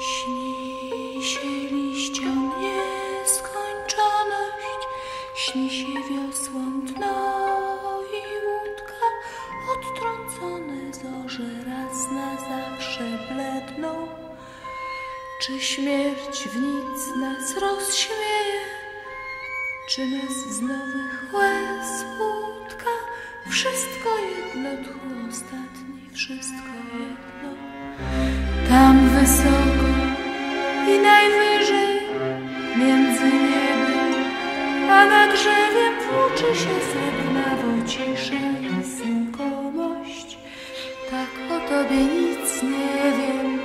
się liściom nieskończoność, śni się wiosłą dno i łódka, odtrącone zorze raz na zawsze bledną. Czy śmierć w nic nas rozśmieje, czy nas z nowych? Wszystko jedno, tchu ostatni, wszystko jedno. Tam wysoko i najwyżej między niebem a nad drzewem włóczy się srebrnawo cisza i znikomość. Tak o tobie nic nie wiem,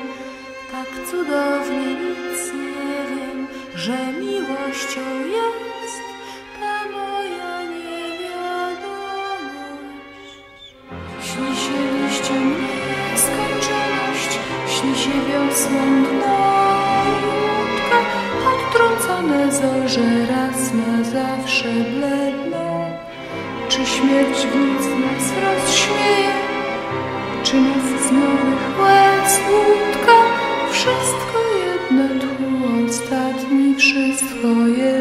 tak cudownie nic nie wiem, że miłością jest ta moja niewiadomość. Śni się liściom nieskończoność, śni się wiosłą dno odtrącone zorze raz na zawsze bledną. Czy śmierć w nic nas rozśmieje, czy nas z nowych łez łódka? Wszystko jedno, tchu ostatni, wszystko jedno.